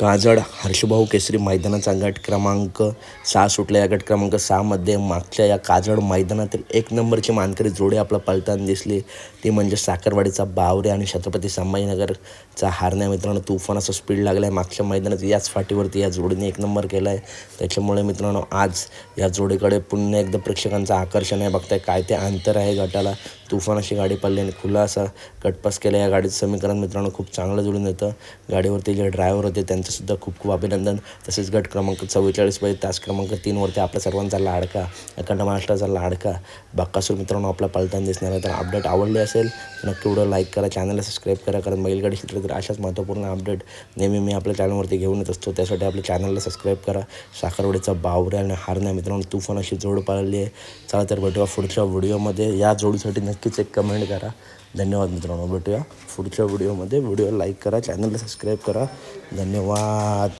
काजड हर्षभाऊ केसरी मैदानाचा गट क्रमांक सहा सुटला. या गट क्रमांक सहामध्ये मागच्या या काजड मैदानातील एक नंबरची मानकरी जोडी आपला पलताना दिसली. ती म्हणजे साखरवाडीचा बावरे आणि छत्रपती संभाजीनगरचा हारण्या मित्रांनो तुफान असं स्पीड लागला आहे मागच्या मैदानात याच फाटीवरती या जोडीने एक नंबर केला आहे त्याच्यामुळे मित्रांनो आज या जोडीकडे पुन्हा एकदा प्रेक्षकांचं आकर्षण आहे. बघताय काय ते अंतर आहे गटाला. तुफान अशी गाडी पडली आणि खुला असा गटपास केला. या गाडीचं समीकरण मित्रांनो खूप चांगलं जुळून येतं. गाडीवरती जे ड्रायव्हर होते सुद्धा खूप खूप अभिनंदन. तसेच गट क्रमांक चव्वेचाळीस पाहिजे तास क्रमांक तीनवरती आपल्या सर्वांचा लाडका अखंड महाराष्ट्राचा लाडका बाक्कासूर मित्रांनो आपला पालताना दिसणार आहे. तर अपडेट आवडले असेल तर नक्की व्हिडिओ लाईक करा चॅनलला सबस्क्राईब करा कारण बैलगाडी क्षेत्र तर अशाच महत्त्वपूर्ण अपडेट नेहमी मी आपल्या चॅनलवरती घेऊन येत असतो. त्यासाठी आपल्या चॅनलला सबस्क्राईब करा. साखरवडीचा बावरे आणि हारण्या मित्रांनो तुफान अशी जोड पाळली आहे. चला तर भेटूया पुढच्या व्हिडिओमध्ये या जोडीसाठी नक्कीच एक कमेंट करा. धन्यवाद मित्रांनो. भेटूया पुढच्या व्हिडिओमध्ये व्हिडिओ लाईक करा चॅनलला सबस्क्राईब करा. धन्यवाद.